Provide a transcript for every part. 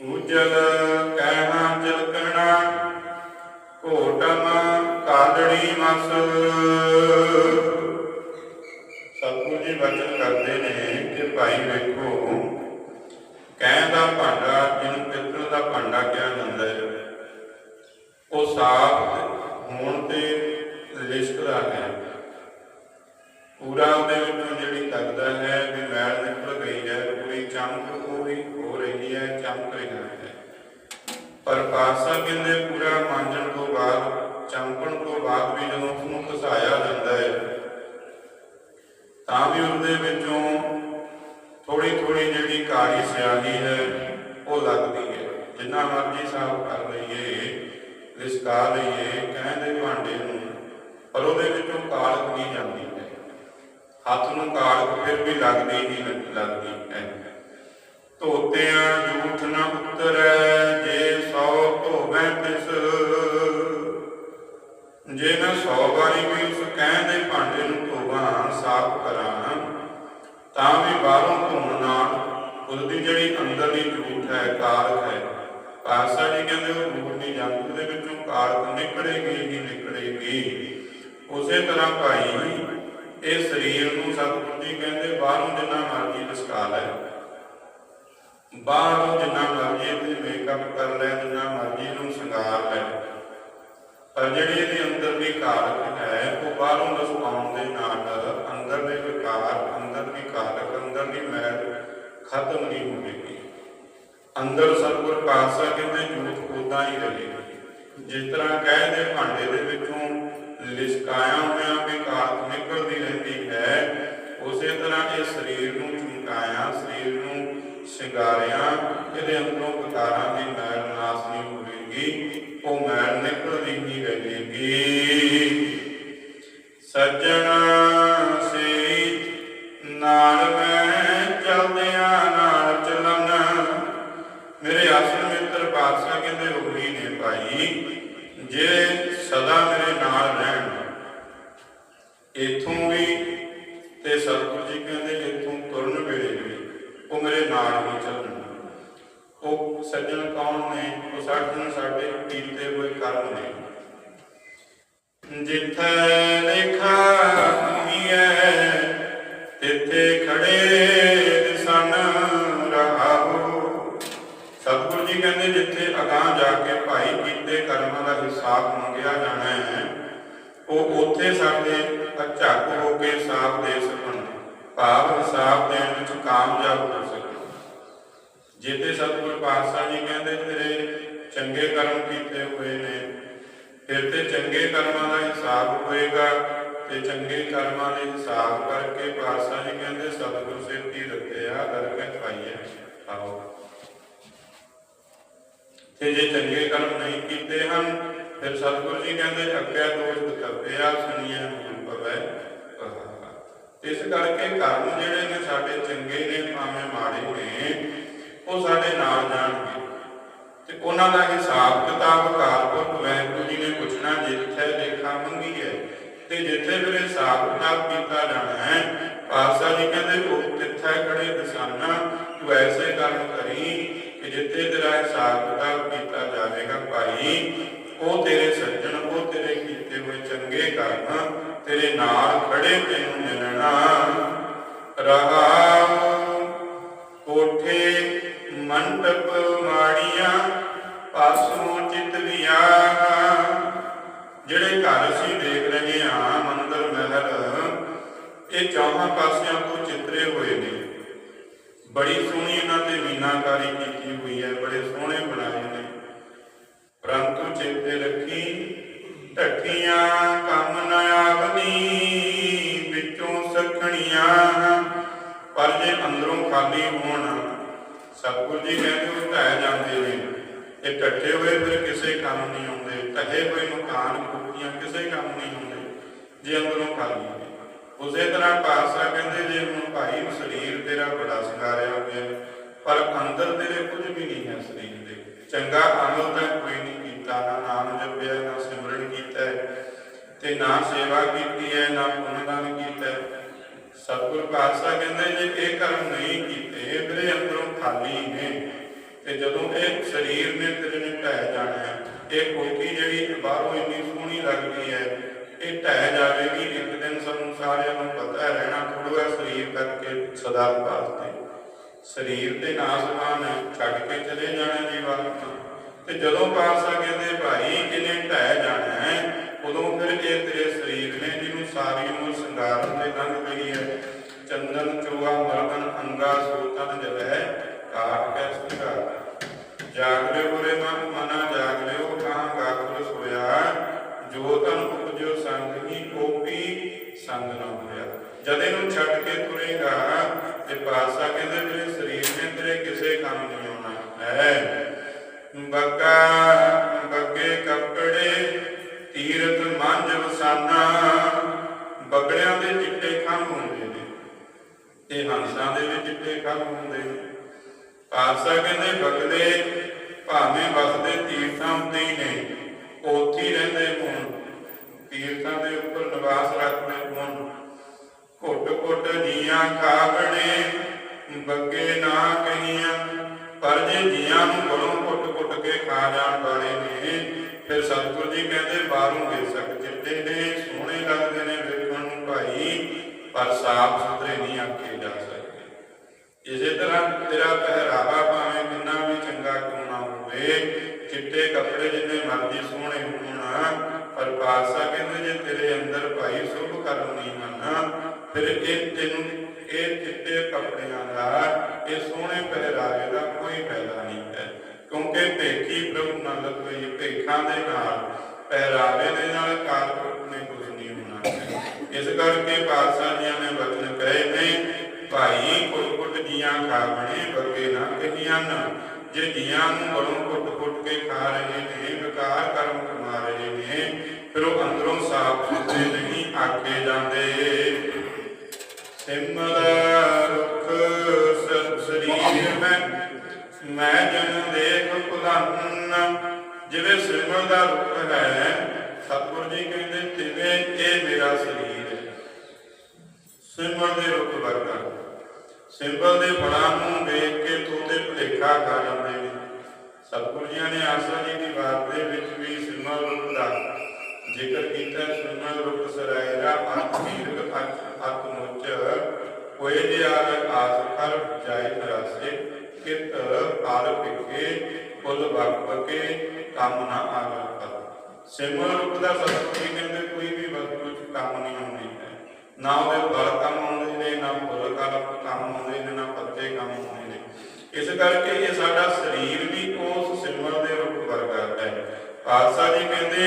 ਉਜਲ ਕਹਿਣਾ ਚਲਕਣਾ ਘੋਟਮ ਕਾਲੜੀ ਮਸ। ਸਤਿਗੁਰੂ ਜੀ ਵਚਨ ਕਰਦੇ ਨੇ ਕਿ ਭਾਈ ਵੇਖੋ, ਕਹਿਣ ਦਾ ਭਾਂਡਾ ਜਿਹਨੂੰ ਪਿੱਤਲ ਦਾ ਭਾਂਡਾ ਕਿਹਾ ਜਾਂਦਾ ਹੈ, ਉਹ ਸਾਫ਼ ਹੋਣ ਤੇ ਲਿਸ਼ਕਦਾ ਹੈ। ਪੂਰਾ ਉਹਦੇ ਵਿੱਚੋਂ ਜਿਹੜੀ ਲੱਗਦਾ ਹੈ, ਵੀ ਮੈਲ ਨਿਕਲ ਗਈ ਹੈ, ਪੂਰੀ ਚਮਕ ਪੂਰੀ ਹੋ ਰਹੀ ਹੈ ਚਮਕ ਰਿਹਾ ਹੈ। ਪਰ ਪਾਸਾ ਕਹਿੰਦੇ, ਪੂਰਾ ਮਾਂਜਣ ਤੋਂ ਬਾਅਦ, ਚਮਕਣ ਤੋਂ ਬਾਅਦ ਵੀ ਜਦੋਂ ਉਸਨੂੰ ਘਸਾਇਆ ਜਾਂਦਾ ਹੈ, ਤਾਂ ਵੀ ਉਹਦੇ ਵਿੱਚੋਂ ਥੋੜੀ ਥੋੜੀ ਜਿਹੜੀ ਕਾਲੀ ਸਿਆਹੀ ਹੈ, ਉਹ ਲੱਗਦੀ ਹੈ। ਜਿੰਨਾ ਮਰਜ਼ੀ ਸਾਫ਼ ਕਰ ਲਈਏ, ਲਿਸ਼ਕਾ ਲਈਏ, ਕਹਿੰਦੇ ਭਾਂਡੇ ਨੂੰ, ਪਰ ਉਹਦੇ ਵਿੱਚੋਂ ਕਾਲਕ ਨਹੀਂ ਜਾਂਦੀ ਹੈ। ਹੱਥ ਨੂੰ ਕਾਲਕ ਫਿਰ ਵੀ ਲੱਗਦੀ ਹੀ ਲੱਗਦੀ ਹੈ। ਧੋਤਿਆਂ ਝੂਠ ਨਾ ਉਤਰੈ, ਜੇ ਸੌ ਧੋਵੇਂ ਤਿਸ। ਜੇ ਮੈਂ 100 ਵਾਰੀ ਵੀ ਉਸ ਕਹਿੰਦੇ ਭਾਂਡੇ ਨੂੰ ਧੋਵਾਂ, ਸਾਫ਼ ਕਰਾਂ, ਤਾਂ ਵੀ ਬਾਹਰੋਂ ਧੋਣ ਨਾਲ ਉਹਦੀ ਜਿਹੜੀ ਅੰਦਰਲੀ ਝੂਠ ਹੈ ਕਾਲਕ ਹੈ। ਪਾਸਾ ਜੀ ਕਹਿੰਦੇ, ਉਹ ਦੂਰ ਨਹੀਂ ਜਾਂਦੀ ਉਹਦੇ ਵਿੱਚੋਂ ਕਾਲਕ ਨਿਕਲੇਗੀ ਹੀ ਨਿਕਲੇਗੀ। ਉਸੇ ਤਰ੍ਹਾਂ ਭਾਈ, ਇਹ ਸਰੀਰ ਨੂੰ ਸਤਿਗੁਰੂ ਜੀ ਕਹਿੰਦੇ, ਬਾਹਰੋਂ ਜਿੰਨਾ ਮਰਜ਼ੀ ਲਸਕਾ ਲੈ। ਬਾਹਰੋਂ ਜਿੰਨਾ ਮਰਜ਼ੀ ਤੇ ਮੇਕਅਪ ਕਰ ਲੈ, ਜਿੰਨਾ ਮਰਜ਼ੀ ਨੂੰ ਸ਼ਿੰਗਾਰ ਲੈ। ਪਰ ਜਿਹੜੀ ਇਹਦੇ ਅੰਦਰ ਦੀ ਕਾਰਕ ਹੈ, ਉਹ ਬਾਹਰੋਂ ਲਸਕਾਉਣ ਦੇ ਨਾਲ ਅੰਦਰ ਦੇ ਵਿਕਾਰ, ਅੰਦਰ ਦੀ ਕਾਰਕ, ਅੰਦਰ ਦੀ ਮੈਲ ਖਤਮ ਨਹੀਂ ਹੋਵੇਗੀ। ਅੰਦਰ ਸਤਿਗੁਰ ਪਾਤਸ਼ਾਹ ਕਹਿੰਦੇ ਝੂਠ ਉਦਾਂ ਹੀ ਰਹੇਗੀ। ਜਿਸ ਤਰ੍ਹਾਂ ਕਹਿ ਦੇ ਭਾਂਡੇ ਦੇ ਵਿੱਚੋਂ ਲਿਸ਼ਕਾਇਆ ਹੋਇਆ ਵੀ ਨਿਕਲਦੀ ਰਹਿੰਦੀ ਹੈ, ਉਸੇ ਤਰ੍ਹਾਂ ਇਹ ਸਰੀਰ ਨੂੰ ਚਮਕਾਇਆ ਸ਼ਿੰਗਾਰਿਆ ਇਹਦੇ ਅੰਦਰੋਂ ਵਿਕਾਰਾਂ ਦੀ ਮੈਲ ਨਾਸ ਹੋਵੇਗੀ, ਉਹ ਮੈਲ ਨਿਕਲਦੀ ਹੀ ਰਹੇਗੀ। ਸੱਜਣ ਸੇ ਨਾਲ ਮੈਂ ਚਲਦਿਆਂ ਨਾਲ ਚੱਲਣਾ। ਮੇਰੇ ਆਸਨ ਮਿੱਤਰ ਪਾਤਸ਼ਾਹ ਕਹਿੰਦੇ ਉਹੀ ਨੇ ਭਾਈ ਜੇ ਸਦਾ ਮੇਰੇ ਨਾਲ ਰਹਿਣ ਇਥੋਂ ਵੀ ਤੇ ਸਤਿਗੁਰੂ ਜੀ ਕਹਿੰਦੇ, ਇਥੋਂ ਉਹ ਮੇਰੇ ਨਾਲ ਹੀ ਚੱਲਣ ਉਹ ਸੱਜਣ ਕੌਣ ਨੇ? ਉਹ ਸਾਡੇ ਸਾਡੇ ਕੀਤੇ ਹੋਏ ਕਰਮ ਨੇ ਜਿੱਥੇ ਲਿਖਾ ਹੋਈਐ ਤਿੱਥੇ ਖੜੇ ਦਿਸਨ ਰਹਾਓ। ਸਤਿਗੁਰੂ ਜੀ ਕਹਿੰਦੇ, ਜਿੱਥੇ ਅਗਾਹ ਜਾ ਕੇ ਭਾਈ ਕੀਤੇ ਕਰਮਾਂ ਦਾ ਹਿਸਾਬ ਮੰਗਿਆ ਜਾਣਾ ਹੈ, ਉਹ ਉੱਥੇ ਸਾਡੇ ਝੱਕ ਹੋ ਕੇ ਸਾਥ ਦੇ ਸਕਣ। ਭਾਵ ਹਿਸਾਬ ਦੇਣ ਵਿੱਚ ਕਾਮਯਾਬ ਹੋ ਸਕਣ ਜਿੱਤੇ ਸਤਿਗੁਰ ਪਾਤਸ਼ਾਹ ਜੀ ਕਹਿੰਦੇ ਤੇਰੇ ਚੰਗੇ ਕਰਮ ਕੀਤੇ ਹੋਏ ਨੇ। ਫਿਰ ਤੇ ਚੰਗੇ ਕਰਮਾਂ ਦਾ ਹਿਸਾਬ ਹੋਏਗਾ ਤੇ ਚੰਗੇ ਕਰਮਾਂ ਦੇ ਹਿਸਾਬ ਕਰਕੇ ਪਾਤਸ਼ਾਹ ਜੀ ਕਹਿੰਦੇ, ਸਤਿਗੁਰ ਸਿੱਧੀ ਰੱਖਿਆ ਕਰਕੇ ਪਾਈਏ ਆਓ ਤੇ ਜੇ ਚੰਗੇ ਕਰਮ ਨਹੀਂ ਕੀਤੇ ਹਨ, ਫਿਰ ਸਤਿਗੁਰੂ ਜੀ ਕਹਿੰਦੇ ਅੱਗੇ ਦੋਸ਼ ਕਰਪਿਆ ਸੁਣੀਏ ਪਵੈ ਇਸ ਕਰਕੇ ਕਰਮ ਜਿਹੜੇ ਨੇ ਸਾਡੇ ਚੰਗੇ ਨੇ, ਭਾਵੇਂ ਮਾੜੇ ਨੇ ਉਹ ਸਾਡੇ ਨਾਲ ਜਾਣਗੇ। ਤੇ ਉਹਨਾਂ ਦਾ ਹਿਸਾਬ ਕਿਤਾਬ ਕਾਰਪੁਰਖ ਵੈਗੁਰੂ ਜੀ ਨੇ ਪੁੱਛਣਾ, ਜਿੱਥੇ ਲੇਖਾ ਮੰਗੀ ਹੈ, ਤੇ ਜਿੱਥੇ ਫਿਰ ਹਿਸਾਬ ਕਿਤਾਬ ਕੀਤਾ ਜਾਣਾ ਹੈ, ਪਾਤਸ਼ਾਹ ਜੀ ਕਹਿੰਦੇ, ਉਹ ਤਿੱਥੇ ਖੜੇ ਦਸਾਨਾ, ਤੂੰ ਐਸੇ ਕਰਮ ਕਰੀ ਕਿ ਜਿੱਥੇ ਤੇਰਾ ਹਿਸਾਬ ਕਿਤਾਬ ਕੀਤਾ ਜਾਵੇਗਾ, ਭਾਈ। ਉਹ ਤੇਰੇ ਸੱਜਣ, ਉਹ ਤੇਰੇ ਕੀਤੇ ਹੋਏ ਚੰਗੇ ਕਰਮ ਤੇਰੇ ਨਾਲ ਖੜੇ ਤੈਨੂੰ ਮਿਲਣਾ। ਰਹਾ ਕੋਠੇ, ਮੰਡਪ ਮਾੜੀਆਂ, ਪਾਸੋਂ ਚਿਤਲੀਆਂ ਜਿਹੜੇ ਘਰ ਅਸੀਂ ਦੇਖ ਰਹੇ ਹਾਂ, ਮੰਦਰ, ਮਹਿਲ, ਇਹ ਚੌਹਾਂ ਪਾਸਿਆਂ ਤੋਂ ਚਿੱਤਰੇ ਹੋਏ ਨੇ। ਬੜੀ ਸੋਹਣੀ ਇਹਨਾਂ ਤੇ ਮੀਨਾਕਾਰੀ ਕੀਤੀ ਹੋਈ ਹੈ, ਬੜੇ ਸੋਹਣੇ ਬਣਾਏ ਨੇ। ਅੰਦਰੋਂ ਹੋਣ। ਸਤਿਗੁਰੂ ਜੀ ਕਹਿੰਦੇ ਉਹ ਢਹਿ ਜਾਂਦੇ ਨੇ। ਇਹ ਢੱਠੇ ਹੋਏ ਫਿਰ ਕਿਸੇ ਕੰਮ ਨਹੀਂ ਆਉਂਦੇ ਢਹੇ ਹੋਏ ਮਕਾਨ ਕੁੱਕੀਆਂ ਕਿਸੇ ਕੰਮ ਨਹੀਂ ਆਉਂਦੇ ਜੇ ਅੰਦਰੋਂ ਖਾਲੀ ਉਸੇ ਤਰ੍ਹਾਂ ਪਾਤਸ਼ਾਹ ਕਹਿੰਦੇ, ਜੇ ਹੁਣ ਭਾਈ ਸਰੀਰ ਤੇਰਾ ਬੜਾ ਸ਼ਿੰਗਾਰਿਆ ਹੋਇਆ ਪਰ ਅੰਦਰ ਤੇਰੇ ਕੁਝ ਵੀ ਨਹੀਂ ਹੈ ਸਰੀਰ ਦੇ। ਚੰਗਾ ਅਮਲ ਤਾਂ ਕੋਈ ਨਹੀਂ ਕੀਤਾ, ਨਾ ਨਾਮ ਜਪਿਆ, ਨਾ ਸਿਮਰਨ ਕੀਤਾ ਤੇ ਨਾ ਸੇਵਾ ਕੀਤੀ ਹੈ, ਨਾ ਪੁੰਨਦਾਨ ਕੀਤਾ ਸਤਿਗੁਰ ਪਾਤਸ਼ਾਹ ਕਹਿੰਦੇ ਜੇ ਇਹ ਕਰਮ ਨਹੀਂ ਕੀਤੇ ਮੇਰੇ ਅੰਦਰੋਂ ਖਾਲੀ ਨੇ। ਤੇ ਜਦੋਂ ਇਹ ਸਰੀਰ ਨੇ ਤੇਰੇ ਨੇ ਢਹਿ ਜਾਣਾ ਹੈ, ਇਹ ਕੋਠੀ ਜਿਹੜੀ ਬਾਹਰੋਂ ਇੰਨੀ ਸੋਹਣੀ ਲੱਗਦੀ ਹੈ, ਇਹ ਢਹਿ ਜਾਵੇਗੀ, ਇੱਕ ਦਿਨ ਸਾਨੂੰ ਸਾਰਿਆਂ ਨੂੰ ਪਤਾ ਰਹਿਣਾ ਥੋੜਾ ਸਰੀਰ ਕਰਕੇ ਸਦਾ ਵਾਸਤੇ। ਸਰੀਰ ਤੇ ਨਾਸਮਾਨ ਛੱਡ ਕੇ ਚਲੇ ਜਾਣਾ ਜੀਵਾਤਮਾ ਤੇ ਜਦੋਂ ਪਾਤਸ਼ਾਹ ਕਹਿੰਦੇ, ਭਾਈ ਇਹਨੇ ਢਹਿ ਜਾਣਾ ਹੈ? ਉਦੋਂ ਫਿਰ ਇਹ ਤੇਰੇ ਸਰੀਰ ਨੇ ਜਿਹਨੂੰ ਸਾਰੀ ਉਮਰ ਸ਼ਿੰਗਾਰਨ ਤੇ ਲੰਘ ਚੰਦਨ ਚੋਆ ਮਰਦਨ ਅੰਗਾ ਸੋਤਨ ਜਲੈ ਕਾਟ ਕੈ ਸ਼ਿੰਗਾਰ ਜਾਗ ਲਿਓ ਰੇ ਮਨ, ਮਨਾ ਜਾਗ ਲਿਓ ਕਹਾਂ ਗਾਖੁਰ ਸੋਇਆ ਜੋ ਤਨ ਉਪਜਿਓ ਸੰਗ ਹੀ ਕੋਪੀ ਸੰਗ ਨਾ ਹੋਇਆ ਜਦ ਇਹਨੂੰ ਛੱਡ ਕੇ ਹੁੰਦੇ। ਪਾਤਸ਼ਾਹ ਕਹਿੰਦੇ ਬਗਲੇ ਭਾਵੇਂ ਵਸਦੇ ਤੀਰਥਾਂ ਉੱਤੇ ਹੀ ਨੇ। ਉੱਥੇ ਰਹਿੰਦੇ ਹੋਣ। ਤੀਰਥਾਂ ਦੇ ਉੱਪਰ ਨਿਵਾਸ ਰੱਖਦੇ ਹੋਣ। ਘੁੱਟ ਘੁੱਟ ਜੀਆਂ ਖਾਵਣੇ ਬੱਗੇ ਨਾ ਕਹੀਆਂ। ਪਰ ਜੇ ਜੀਆਂ ਨੂੰ ਗਲੋਂ ਘੁੱਟ ਘੁੱਟ ਕੇ ਖਾ ਜਾਣ ਵਾਲੇ ਨੇ, ਫਿਰ ਸਤਿਗੁਰੂ ਜੀ ਕਹਿੰਦੇ, ਬਾਹਰੋਂ ਬੇਸ਼ੱਕ ਚਿੱਟੇ ਨੇ ਸੋਹਣੇ ਲੱਗਦੇ ਨੇ ਵੇਖਣ ਨੂੰ ਭਾਈ, ਪਰ ਸਾਫ਼ ਸੁਥਰੇ ਨਹੀਂ ਆਖੇ ਜਾ ਸਕਦੇ। ਇਸੇ ਤਰ੍ਹਾਂ ਤੇਰਾ ਪਹਿਰਾਵਾ ਭਾਵੇਂ ਕਿੰਨਾ ਵੀ ਚੰਗਾ ਕਿਉਂ ਨਾ ਹੋਵੇ, ਚਿੱਟੇ ਕੱਪੜੇ ਜਿੰਨੇ ਮਰਜ਼ੀ ਸੋਹਣੇ ਹੋਣ, ਪਰ ਪਾਤਸ਼ਾਹ ਕਹਿੰਦੇ ਜੇ ਤੇਰੇ ਅੰਦਰ ਭਾਈ ਸੁਭ ਕਰਮ ਨਹੀਂ ਫਿਰ ਇਹ ਤੈਨੂੰ, ਇਹ ਚਿੱਟੇ ਕੱਪੜਿਆਂ ਦਾ, ਇਹ ਸੋਹਣੇ ਪਹਿਰਾਵੇ ਦਾ ਕੋਈ ਫਾਇਦਾ ਨਹੀਂ ਹੈ। ਕਿਉਂਕਿ ਭੇਖੀ ਪ੍ਰਭੂ ਨਾਲ ਕੋਈ ਭੇਖਾਂ ਦੇ ਨਾਲ, ਪਹਿਰਾਵੇ ਦੇ ਨਾਲ ਕਾਰਪੁਰਖ ਨੇ ਕੁਝ ਨਹੀਂ ਹੋਣਾ। ਇਸ ਕਰਕੇ ਪਾਤਸ਼ਾਹ ਜੀਆਂ ਨੇ ਵਚਨ ਕਹੇ ਨੇ, ਭਾਈ ਕੁੱਟ ਖਾਵਣੇ ਬੱਗੇ ਨਾ ਕਹੀਆਂ ਜੇ ਜੀਆਂ ਨੂੰ ਗਲੋਂ ਕੁੱਟ ਕੁੱਟ ਕੇ ਖਾ ਰਹੇ ਨੇ, ਵਿਕਾਰ ਕਰਮ ਕਮਾ ਰਹੇ ਨੇ, ਫਿਰ ਉਹ ਅੰਦਰੋਂ ਸਾਫ਼ ਸੁਥਰੇ ਨਹੀਂ ਆਖੇ ਜਾਂਦੇ। ਸਿਮਲ ਰੁਖ ਸ- ਸਰੀਰ ਮੈਂ ਮੈਂ ਜਨ ਦੇਖ ਭੁਲਨ। ਜਿਵੇਂ ਸਿਮਲ ਦਾ ਰੁਖ ਹੈ, ਸਤਿਗੁਰੂ ਜੀ ਕਹਿੰਦੇ, ਤਿਵੇਂ ਇਹ ਮੇਰਾ ਸਰੀਰ ਸਿਮਰ ਦੇ ਰੁਖ ਵਰਗਾ। ਸਿੰਬਲ ਦੇ ਬਣਾ ਨੂੰ ਵੇਖ ਕੇ ਤੋਤੇ ਭੁਲੇਖਾ ਖਾ ਜਾਂਦੇ ਨੇ ਸਤਿਗੁਰੂ ਜੀ ਨੇ ਆਸਾ ਜੀ ਦੀ ਬਾਤ ਦੇ ਵਿੱਚ ਵੀ ਸਿੰਬਲ ਰੂਪ ਦਾ ਜ਼ਿਕਰ ਕੀਤਾ। ਸਿੰਬਲ ਰੂਪ ਸਰਾਇਰਾ ਅੱਖ ਮੀਰਗ ਅੱਖ ਅੱਖ ਮੁੱਚ ਹੋਏ ਜੇ ਆਰ ਆਸ ਕਰ ਜਾਏ ਨਰਾਸੇ ਕਿਤ ਆਲ ਪਿੱਕੇ ਫੁੱਲ ਵਕ, ਕੰਮ ਨਾ ਆਵੇ ਕਰ। ਸਿੰਬਲ ਰੂਪ ਦਾ ਸਤਿਗੁਰੂ ਜੀ ਕਹਿੰਦੇ, ਕੋਈ ਵੀ ਵਸਤੂ ਚ ਕੰਮ ਨਹੀਂ ਆਉਂਦੀ ਹੈ। ਨਾ ਉਹਦੇ ਬਲ ਕੰਮ ਪੱਤੇ ਕੰਮ ਆਉਂਦੇ ਨੇ। ਇਸ ਕਰਕੇ ਇਹ ਸਾਡਾ ਸਰੀਰ ਵੀ ਉਸ ਸਿਮਰ ਦੇ ਰੂਪ ਵਰਗਾ ਹੈ। ਖਾਲਸਾ ਜੀ ਕਹਿੰਦੇ,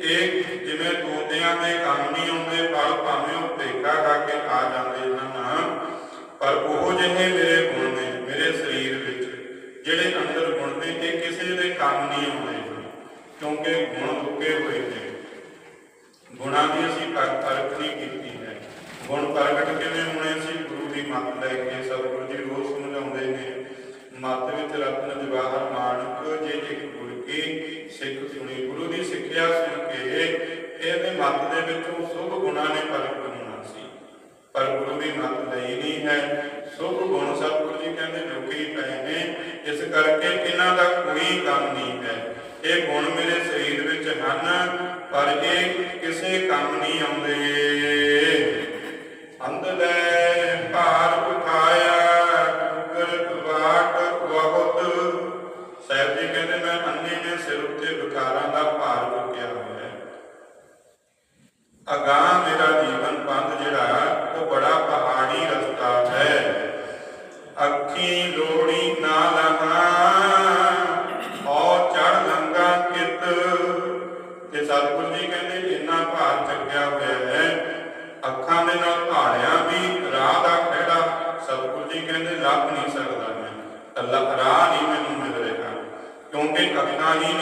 ਇਹ ਜਿਵੇਂ ਤੋਤਿਆਂ ਦੇ ਕੰਮ ਨਹੀਂ ਆਉਂਦੇ, ਫਲ ਭਾਵੇਂ ਉਹ ਭੇਖਾ ਖਾ ਕੇ ਆ ਜਾਂਦੇ ਹਨ, ਪਰ ਉਹ ਜਿਹੇ ਮੇਰੇ ਗੁਣ ਨੇ, ਮੇਰੇ ਸਰੀਰ ਵਿੱਚ, ਜਿਹੜੇ ਅੰਦਰ ਗੁਣ ਨੇ, ਇਹ ਕਿਸੇ ਦੇ ਕੰਮ ਨਹੀਂ ਆਉਂਦੇ। ਕਿਉਂਕਿ ਗੁਣ ਲੁਕੇ ਹੋਏ ਨੇ। ਗੁਣਾਂ ਦੀ ਅਸੀਂ ਪਰ- ਪਰਖ ਨਹੀਂ ਕੀਤੀ ਹੈ ਗੁਣ ਪ੍ਰਗਟ ਕਿਵੇਂ ਹੋਣੇ ਸੀ ਗੁਰੂ ਦੀ ਮੱਤ ਲੈ ਕੇ ਸਤਿਗੁਰੂ ਜੀ ਰੋਜ਼ ਸਮਝਾਉਂਦੇ ਨੇ। ਮੱਤ ਵਿੱਚ ਰਤਨ ਜਵਾਹਰ ਮਾਨਕ ਜੇ ਇੱਕ ਗੁਰ ਕੀ ਸਿੱਖ ਸੁਣੀ, ਗੁਰੂ ਦੀ ਸਿੱਖਿਆ ਸੁਣ ਕੇ ਇਹਦੇ ਮੱਤ ਦੇ ਵਿੱਚੋਂ ਸੁਭ ਗੁਣਾਂ ਨੇ ਪ੍ਰਗਟ ਹੋਣਾ ਸੀ। ਪਰ ਗੁਰੂ ਦੀ ਮੱਤ ਲਈ ਨਹੀਂ ਹੈ। ਸੁਭ ਗੁਣ ਸਤਿਗੁਰੂ ਜੀ ਕਹਿੰਦੇ ਲੁਕੇ ਪਏ ਨੇ। ਇਸ ਕਰਕੇ ਇਹਨਾਂ ਦਾ ਕੋਈ ਕੰਮ ਨਹੀਂ ਹੈ। ਇਹ ਗੁਣ ਮੇਰੇ ਸਰੀਰ ਵਿੱਚ ਹਨ, ਪਰ ਇਹ ਕਿਸੇ ਕੰਮ ਨਹੀਂ ਆਉਂਦੇ। ਅੰਦਲੇ ਭਾਰ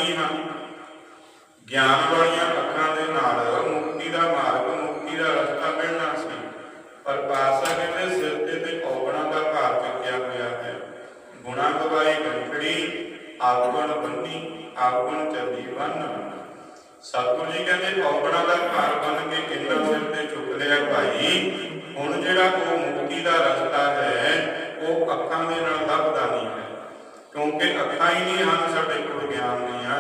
ਅੱਖਾਂ ਹੀ ਗਿਆਨ ਵਾਲੀਆਂ ਅੱਖਾਂ ਦੇ ਨਾਲ ਮੁਕਤੀ ਦਾ ਮਾਰਗ, ਮੁਕਤੀ ਦਾ ਰਸਤਾ ਮਿਲਣਾ ਸੀ। ਪਰ ਪਾਸਾ ਕਹਿੰਦੇ, ਸਿਰ ਤੇ ਤੇ ਔਗਣਾ ਦਾ ਭਾਰ ਚੁੱਕਿਆ ਹੋਇਆ ਹੈ। ਗੁਣਾ ਗਵਾਈ ਗੰਠੜੀ ਆਗਣ ਬੰਨੀ ਆਗਣ ਚੱਲੀ ਬੰਨ। ਸਤਿਗੁਰੂ ਜੀ ਕਹਿੰਦੇ, ਔਗਣਾ ਦਾ ਭਾਰ ਬਣ ਕੇ ਕਿੰਨਾ ਸਿਰ ਤੇ ਚੁੱਕ ਲਿਆ ਭਾਈ? ਹੁਣ ਜਿਹੜਾ ਉਹ ਮੁਕਤੀ ਦਾ ਰਸਤਾ ਹੈ, ਉਹ ਅੱਖਾਂ ਦੇ ਨਾਲ ਲੱਭਦਾ ਨਹੀਂ ਹੈ। ਕਿਉਂਕਿ ਅੱਖਾਂ ਹੀ ਨਹੀਂ ਹਨ ਸਾਡੇ ਕੋਲ। ਗਿਆਨ ਦੀਆਂ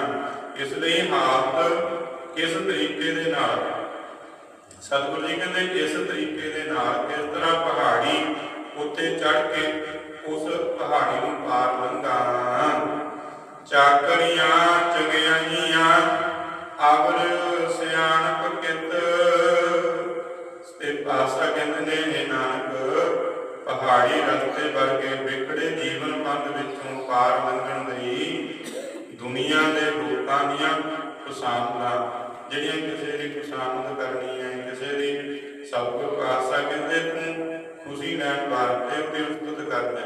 ਇਸ ਲਈ ਹਾਲਤ ਕਿਸ ਤਰੀਕੇ ਦੇ ਨਾਲ? ਸਤਿਗੁਰੂ ਜੀ ਕਹਿੰਦੇ ਇਸ ਤਰੀਕੇ ਦੇ ਨਾਲ ਕਿਸ ਤਰ੍ਹਾਂ ਪਹਾੜੀ ਉੱਤੇ ਚੜ ਕੇ ਉਸ ਪਹਾੜੀ ਨੂੰ ਪਾਰ ਲੰਘਾ। ਚਾਕਰੀਆਂ, ਚੰਗਿਆਈਆਂ ਅਗਰ ਸਿਆਣਪ ਕਿਤ ਤੇ ਪਾਸਾ ਕਹਿੰਦੇ ਨੇ ਇਹ ਨਾਨਕ, ਪਹਾੜੀ ਰਸਤੇ ਵਰਗੇ ਵਿਕੜੇ ਜੀਵਨ ਪੰਥ ਵਿੱਚੋਂ ਪਾਰ ਲੰਘਣ ਲਈ ਦੁਨੀਆ ਦੇ ਲੋਕਾਂ ਦੀਆਂ ਪਸੰਦਾਂ ਜਿਹੜੀਆਂ ਕਿਸੇ ਦੀ ਪਸੰਦ ਕਰਨੀ ਹੈ, ਕਿਸੇ ਦੀ ਸਭ ਕੁਝ ਕਹਿੰਦੇ ਤੂੰ ਖੁਸ਼ੀ ਲੈਣ ਵਾਸਤੇ ਤੇ ਉਸਤਤ ਕਰਦੇ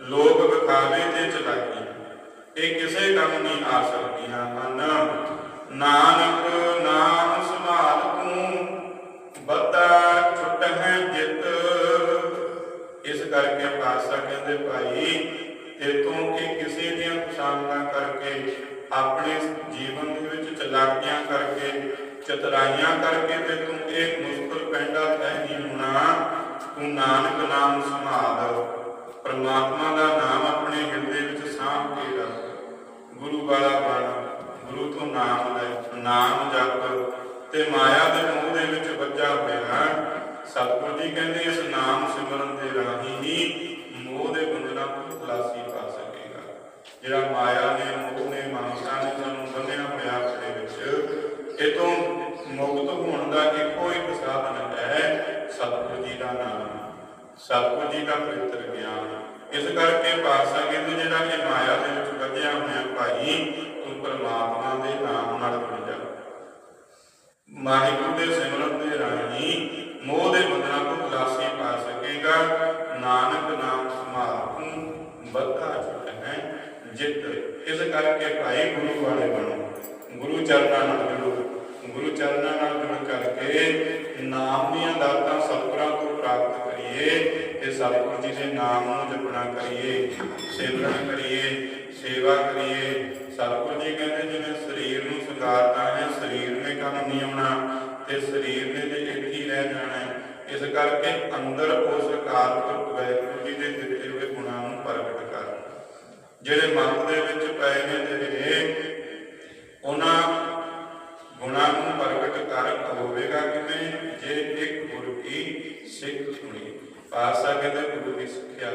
ਲੋਕ ਵਿਖਾਵੇ ਤੇ ਚਲਾਕੀ। ਇਹ ਕਿਸੇ ਕੰਮ ਨਹੀਂ ਆ ਸਕਦੀਆਂ। ਹਨ ਨਾਨਕ, ਨਾਮ ਸੰਭਾਲ ਤੂੰ। ਬੱਦਾ ਛੁੱਟ ਹੈ ਜਿਤ। ਇਸ ਕਰਕੇ ਪਾਤਸ਼ਾਹ ਕਹਿੰਦੇ, ਭਾਈ ਤੇ ਤੂੰ ਇਹ ਕਿਸੇ ਦੀਆਂ ਪਸੰਦਾਂ ਕਰਕੇ ਆਪਣੇ ਜੀਵਨ ਦੇ ਵਿੱਚ ਚਲਾਕੀਆਂ ਕਰਕੇ, ਚਤਰਾਈਆਂ ਕਰਕੇ ਤੇ ਤੂੰ ਇਹ ਮੁਸ਼ਕਲ ਪੈਂਦਾ ਤੈ ਨਹੀਂ ਹੋਣਾ, ਤੂੰ ਨਾਨਕ ਨਾਮ ਸੰਭਾਲ। ਪਰਮਾਤਮਾ ਦਾ ਨਾਮ ਆਪਣੇ ਹਿਰਦੇ ਵਿੱਚ ਸਾਂਭ ਕੇ ਰੱਖ। ਗੁਰੂ ਵਾਲਾ ਬਣ, ਗੁਰੂ ਤੋਂ ਨਾਮ ਲੈ, ਨਾਮ ਜਪ ਤੇ ਮਾਇਆ ਦੇ ਮੋਹ ਦੇ ਵਿੱਚ ਵੱਜਾ ਹੋਇਆ ਸਤਿਗੁਰੂ ਜੀ ਕਹਿੰਦੇ, ਇਸ ਨਾਮ ਸਿਮਰਨ ਦੇ ਰਾਹੀਂ ਹੀ ਜਿਹੜਾ ਮਾਇਆ ਨੇ ਮੋਹ ਨੇ ਮਾਨਸਾ ਨੇ ਸਾਨੂੰ ਬੰਨਿਆ ਹੋਇਆ ਆਪਣੇ ਵਿੱਚ, ਇਹ ਮੁਕਤ ਹੋਣ ਦਾ ਇੱਕੋ ਇੱਕ ਸਾਧਨ ਹੈ ਸਤਿਗੁਰੂ ਜੀ ਦਾ ਨਾਮ। ਸਤਿਗੁਰੂ ਜੀ ਦਾ ਪਵਿੱਤਰ ਗਿਆਨ। ਇਸ ਕਰਕੇ ਪਾਤਸ਼ਾਹ ਕਹਿੰਦੇ ਜਿਹੜਾ ਇਹ ਮਾਇਆ ਦੇ ਵਿੱਚ ਵੱਜਿਆ ਹੋਇਆ ਭਾਈ, ਤੂੰ ਪਰਮਾਤਮਾ ਦੇ ਨਾਮ ਨਾਲ ਜੁੜ ਜਾ। ਵਾਹਿਗੁਰੂ ਦੇ ਸਿਮਰਨ ਦੇ ਰਾਹੀਂ ਮੋਹ ਦੇ ਬੰਧਨਾਂ ਤੋਂ ਖਲਾਸੀ ਪਾ ਸਕੇਗਾ ਨਾਨਕ ਨਾਮ ਸਮਾਪਨ ਬੱਧਾ ਛੁੱਟ ਹੈ ਜਿੱਤ ਇਸ ਕਰਕੇ ਭਾਈ ਗੁਰੂ ਵਾਲੇ ਬਣੋ। ਗੁਰੂ ਚਰਨਾਂ ਨਾਲ ਜੁੜੋ। ਗੁਰੂ ਚਰਨਾਂ ਨਾਲ ਜੁੜ ਕਰਕੇ ਨਾਮ ਦੀਆਂ ਦਾਤਾਂ ਸਤਿਗੁਰਾਂ ਤੋਂ ਪ੍ਰਾਪਤ ਕਰੀਏ ਤੇ ਸਤਿਗੁਰੂ ਜੀ ਦੇ ਨਾਮ ਨੂੰ ਜਪਣਾ ਕਰੀਏ ਸਿਮਰਨ ਕਰੀਏ, ਸੇਵਾ ਕਰੀਏ। ਸਤਿਗੁਰੂ ਜੀ ਕਹਿੰਦੇ ਜਿਵੇਂ ਸਰੀਰ ਨੂੰ ਸੰਗਾਰਦਾ ਹੈ, ਸਰੀਰ ਨੇ ਕੰਮ ਨਹੀਂ ਆਉਣਾ ਤੇ ਸਰੀਰ ਨੇ ਤੇ ਇੱਥੇ ਹੀ ਰਹਿ ਜਾਣਾ ਇਸ ਕਰਕੇ ਅੰਦਰ ਉਸ ਅਕਾਲ ਪੁਰਖ ਵਾਹਿਗੁਰੂ ਜੀ ਦੇ ਦਿੱਤੇ ਹੋਏ ਗੁਣਾਂ ਨੂੰ ਪ੍ਰਗਟ ਕਰ। ਜਿਹੜੇ ਮਨ ਦੇ ਵਿੱਚ ਪਏ ਨੇ ਜਿਹੜੇ ਉਹਨਾਂ ਗੁਣਾ ਨੂੰ ਪ੍ਰਗਟ ਕਰ ਹੋਵੇਗਾ ਕਿਵੇਂ ਜੇ ਇੱਕ ਗੁਰੂ ਕੀ ਸਿੱਖ ਸੁਣੀ ਪਾਸਾ ਕਹਿੰਦੇ ਗੁਰੂ ਦੀ ਸਿੱਖਿਆ